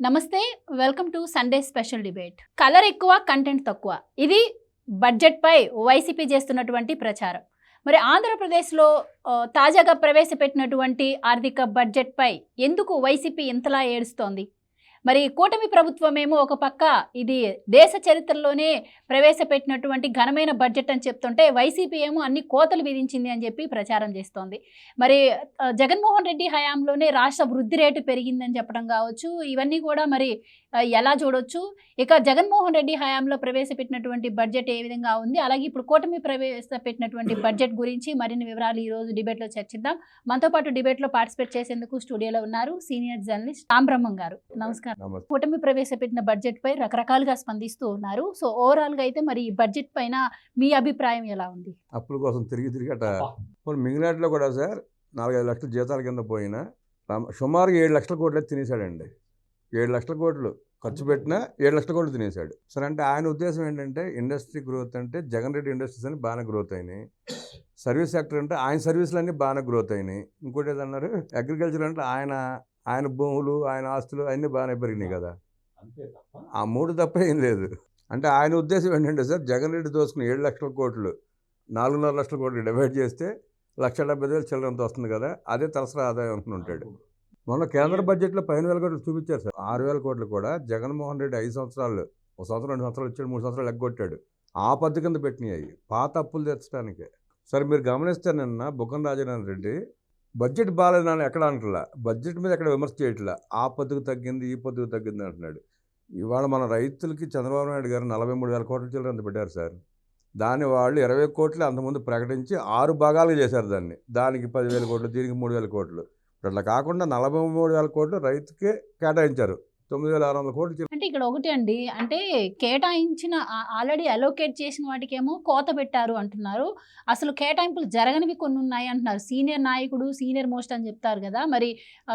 నమస్తే welcome to Sunday special debate colour ఎక్కువ content తక్కువ. ఇది బడ్జెట్పై వైసీపీ చేస్తున్నటువంటి ప్రచారం. మరి ఆంధ్రప్రదేశ్లో తాజాగా ప్రవేశపెట్టినటువంటి ఆర్థిక బడ్జెట్పై ఎందుకు వైసీపీ ఇంతలా ఏడుస్తోంది? మరి కూటమి ప్రభుత్వమేమో ఒక పక్క ఇది దేశ చరిత్రలోనే ప్రవేశపెట్టినటువంటి ఘనమైన బడ్జెట్ అని చెప్తుంటే వైసీపీ ఏమో అన్ని కోతలు విధించింది అని చెప్పి ప్రచారం చేస్తోంది. మరి జగన్మోహన్ రెడ్డి హయాంలోనే రాష్ట్ర వృద్ధి రేటు పెరిగిందని చెప్పడం కావచ్చు ఇవన్నీ కూడా మరి ఎలా చూడొచ్చు? ఇక జగన్మోహన్ రెడ్డి హయాంలో ప్రవేశపెట్టినటువంటి బడ్జెట్ ఏ విధంగా ఉంది? అలాగే ఇప్పుడు కూటమి ప్రవేశపెట్టినటువంటి బడ్జెట్ గురించి మరిన్ని వివరాలు ఈ రోజు డిబేట్లో చర్చిద్దాం. మనతో పాటు డిబేట్లో పార్టిసిపేట్ చేసేందుకు స్టూడియోలో ఉన్నారు సీనియర్ జర్నలిస్ట్ రామ్ బ్రహ్మం గారు. నమస్కారం. నమస్తే. కూటమి ప్రవేశపెట్టిన బడ్జెట్ పై రకరకాలుగా స్పందిస్తూ ఉన్నారు. సో ఓవరాల్గా అయితే మరి ఈ బడ్జెట్ పైన మీ అభిప్రాయం ఎలా ఉంది? అప్పుల కోసం తిరిగి తిరిగి అట. పోనీ మింగినాటిలో కూడా సార్ నాలుగైదు లక్షల జీతాల కింద పోయినా సుమారుగా ఏడు లక్షల కోట్లు అయితే తినేశాడండి. ఏడు లక్షల కోట్లు ఖర్చు పెట్టినా ఏడు లక్షల కోట్లు తినేశాడు. సరే అంటే ఆయన ఉద్దేశం ఏంటంటే ఇండస్ట్రీ గ్రోత్ అంటే జగన్ రెడ్డి ఇండస్ట్రీస్ అని బాగానే గ్రోత్ అయినాయి. సర్వీస్ సెక్టర్ అంటే ఆయన సర్వీసులు అన్నీ బాగానే గ్రోత్ అయినాయి. ఇంకోటి ఏదన్నారు అగ్రికల్చర్ అంటే ఆయన ఆయన భూములు ఆయన ఆస్తులు అన్నీ బాగానే పెరిగినాయి కదా. ఆ మూడు తప్ప ఏం లేదు. అంటే ఆయన ఉద్దేశం ఏంటంటే సార్ జగన్ రెడ్డి దోసుకుని ఏడు లక్షల కోట్లు నాలుగున్నర లక్షల కోట్లు డివైడ్ చేస్తే లక్ష డెబ్బై వేలు చిల్లరంత వస్తుంది కదా అదే తలసరి ఆదాయం అనుకుంటాడు మొన్న కేంద్ర బడ్జెట్లో పదిహేను వేల కోట్లు చూపించారు సార్. ఆరు వేల కోట్లు కూడా జగన్మోహన్ రెడ్డి ఐదు సంవత్సరాలు ఒక సంవత్సరం రెండు సంవత్సరాలు ఇచ్చాడు మూడు సంవత్సరాలు ఎగ్గొట్టాడు. ఆ పద్ధతి కింద పెట్టినాయి పాత అప్పులు తెచ్చడానికి సరే మీరు గమనిస్తే నిన్న బుగ్గన రాజనారాయణ రెడ్డి బడ్జెట్ బాగాలేదని ఎక్కడ అంటలా? బడ్జెట్ మీద ఎక్కడ విమర్శ చేయట్లా? ఆ పద్దుకు తగ్గింది ఈ పద్దుకు తగ్గింది అంటున్నాడు. ఇవాళ మన రైతులకి చంద్రబాబు నాయుడు గారు నలభై మూడు వేల కోట్ల చిల్లర అంత పెట్టారు సార్? దాన్ని వాళ్ళు ఇరవై కోట్లు అంతకుముందు ప్రకటించి ఆరు భాగాలుగా చేశారు దాన్ని. దానికి పదివేల కోట్లు దీనికి మూడు వేల కోట్లు. ఇట్లా అట్లా కాకుండా నలభై మూడు వేల కోట్లు రైతుకే కేటాయించారు. తొమ్మిది వేల ఆరు వందల కోట్లు అంటే ఇక్కడ ఒకటి అండి అంటే కేటాయించిన ఆల్రెడీ అలోకేట్ చేసిన వాటికేమో కోత పెట్టారు అంటున్నారు. అసలు కేటాయింపులు జరగనివి కొన్ని ఉన్నాయి అంటున్నారు. సీనియర్ నాయకుడు సీనియర్ మోస్ట్ అని చెప్తారు కదా మరి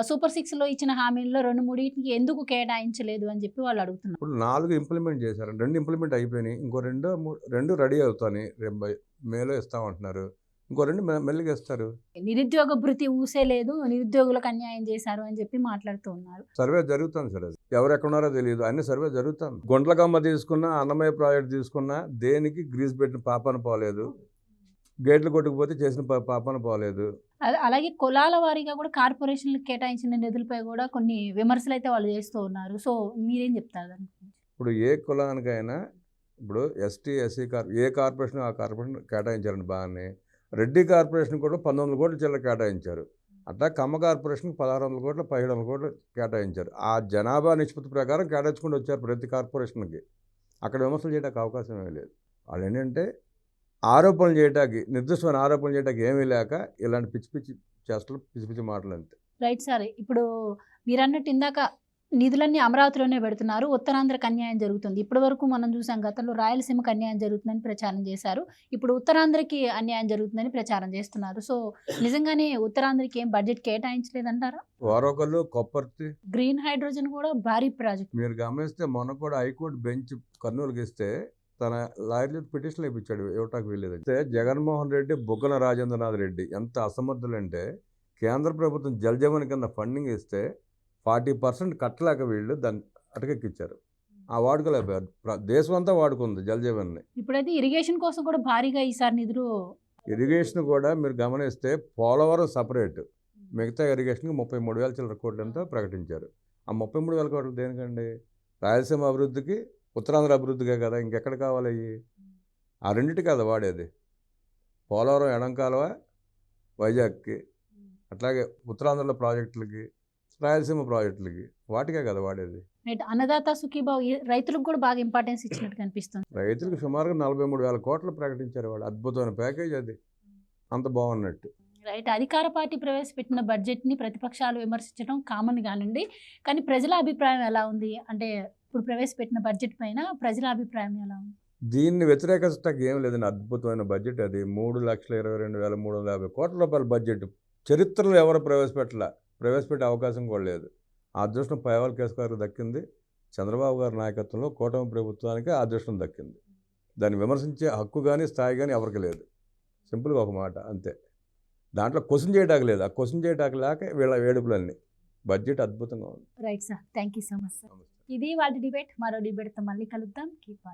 సూపర్ సిక్స్లో ఇచ్చిన హామీల్లో రెండు మూడింటికి ఎందుకు కేటాయించలేదు అని చెప్పి వాళ్ళు అడుగుతున్నారు. ఇప్పుడు నాలుగు ఇంప్లిమెంట్ చేశారు. రెండు ఇంప్లిమెంట్ అయిపోయినాయి. ఇంకో రెండు రెండు రెడీ అవుతాయి. రేపు మేలో ఇస్తామంటున్నారు. ఇంకో రెండు మె- మెల్లిగా ఇస్తారు నిరుద్యోగ భృతి ఊసే లేదు నిరుద్యోగులకు అన్యాయం చేశారు అని చెప్పి మాట్లాడుతూ ఉన్నారు. సర్వే జరుగుతుంది సార్ అది. ఎవరు ఎక్కడ ఉన్నారో తెలియదు. అన్ని సర్వే జరుగుతుంది గుండ్లకమ్మ తీసుకున్నా అన్నమయ్య ప్రాజెక్ట్ తీసుకున్నా దేనికి గ్రీస్ పెట్టిన పాపన పోలేదు. గేట్లు కొట్టుకుపోతే చేసిన పాపన పోలేదు. అల- అలాగే కులాల వారీగా కూడా కార్పొరేషన్లకు కేటాయించిన నిధులపై కూడా కొన్ని విమర్శలు అయితే వాళ్ళు చేస్తూ ఉన్నారు. సో మీరేం చెప్తారు? ఇప్పుడు ఏ కులానికైనా ఇప్పుడు ఎస్టీ ఎస్సీ కార్ ఏ కార్పొరేషన్ ఆ కార్పొరేషన్ కేటాయించారండి బాగానే. రెడ్డి కార్పొరేషన్ కూడా పంతొమ్మిది వందల కోట్లు చిల్లర కేటాయించారు. అట్లా కమ్మ కార్పొరేషన్కి పదహారు వందల కోట్లు పదిహేడు వందల కోట్లు కేటాయించారు. ఆ జనాభా నిష్పత్తి ప్రకారం కేటాయించుకుంటూ వచ్చారు ప్రతి కార్పొరేషన్కి. అక్కడ విమర్శలు చేయడానికి అవకాశం ఏమీ లేదు. వాళ్ళు ఏంటంటే ఆరోపణలు చేయడానికి నిర్దిష్టమైన ఆరోపణలు చేయడానికి ఏమీ లేక ఇలాంటి పిచ్చి పిచ్చి చేష్టలు పిచ్చి పిచ్చి మాటలు అంతే. Right sir. ఇప్పుడు మీరు అన్నట్టు ఇందాక నిధులన్నీ అమరావతిలోనే పెడుతున్నారు. ఉత్తరాంధ్రకు అన్యాయం జరుగుతుంది. ఇప్పటి వరకు మనం చూసాం గతంలో రాయలసీమకు అన్యాయం జరుగుతుందని ప్రచారం చేశారు. ఇప్పుడు ఉత్తరాంధ్రకి అన్యాయం జరుగుతుందని ప్రచారం చేస్తున్నారు. సో నిజంగానే ఉత్తరాంధ్రకి ఏం బడ్జెట్ కేటాయించలేదంటారా? వారొకళ్ళు కొప్పర్తి గ్రీన్ హైడ్రోజన్ కూడా భారీ ప్రాజెక్ట్. మీరు గమనిస్తే మొన్న కూడా హైకోర్టు బెంచ్ కర్నూలుకి ఇస్తే తన లాయర్లు పిటిషన్ ఇప్పించాడు ఇవ్వటానికి వీల్లేదు అయితే జగన్మోహన్ రెడ్డి బుగ్గన రాజేంద్రనాథ్ రెడ్డి ఎంత అసమర్థులంటే కేంద్ర ప్రభుత్వం జలజీవన్ కింద ఫండింగ్ ఇస్తే ఫార్టీ పర్సెంట్ కట్టలేక వీళ్ళు దాన్ని అటకెక్కిచ్చారు. ఆ వాడుకోలేకపోయారు దేశం అంతా వాడుకుంది జలజీవన్ని. ఇప్పుడైతే ఇరిగేషన్ కోసం కూడా భారీగా ఈసారి నిధులు ఇరిగేషన్ కూడా మీరు గమనిస్తే పోలవరం సపరేట్. మిగతా ఇరిగేషన్కి ముప్పై మూడు వేల చిల్లర కోట్లంతో ప్రకటించారు. ఆ ముప్పై మూడు వేల కోట్లు దేనికండి? రాయలసీమ అభివృద్ధికి ఉత్తరాంధ్ర అభివృద్ధికే కదా ఇంకెక్కడ కావాలి అవి ఆ రెండింటి కదా వాడేది. పోలవరం ఎడం కాలువ వైజాగ్కి అట్లాగే ఉత్తరాంధ్రలో ప్రాజెక్టులకి రాయలసీమ ప్రాజెక్టులకి. వాటికే కదా వాడేది. అన్నదాత సుఖీబాబు ఈ రైతులకు కూడా బాగా ఇంపార్టెన్స్ ఇచ్చినట్టు కనిపిస్తుంది రైతులకు సుమారుగా నలభై మూడు వేల కోట్లు ప్రకటించారు వాళ్ళు అద్భుతమైన ప్యాకేజ్ అది. అంత బాగున్నట్టు. రైట్. అధికార పార్టీ ప్రవేశపెట్టిన బడ్జెట్ని ప్రతిపక్షాలు విమర్శించడం కామన్ కానండి కానీ ప్రజల అభిప్రాయం ఎలా ఉంది? అంటే ఇప్పుడు ప్రవేశపెట్టిన బడ్జెట్ పైన ప్రజల అభిప్రాయం ఎలా ఉంది? దీన్ని వ్యతిరేకించడానికి ఏం లేదండి అద్భుతమైన బడ్జెట్ అది. మూడు లక్షల ఇరవై రెండు వేల మూడు వందల యాభై కోట్ల రూపాయల బడ్జెట్. చరిత్రలో ఎవరు ప్రవేశపెట్టలే? ప్రవేశపెట్టే అవకాశం కూడా లేదు. ఆ అదృష్టం పైవాల్ కేసు గారికి దక్కింది. చంద్రబాబు గారి నాయకత్వంలో కూటమి ప్రభుత్వానికి ఆ అదృష్టం దక్కింది. దాన్ని విమర్శించే హక్కు కానీ స్థాయి కానీ ఎవరికి లేదు. సింపుల్గా ఒక మాట అంతే. దాంట్లో క్వశ్చన్ చేయడానికి లేదు. ఆ క్వశ్చన్ చేయడానికి లేక వీళ్ళ వేడుపులన్నీ. బడ్జెట్ అద్భుతంగా ఉంది. Right sir. Thank you so much sir. ఇది వాళ్ళ డిబేట్. మరో డిబేట్తో మళ్ళీ కలుద్దాం. కీప్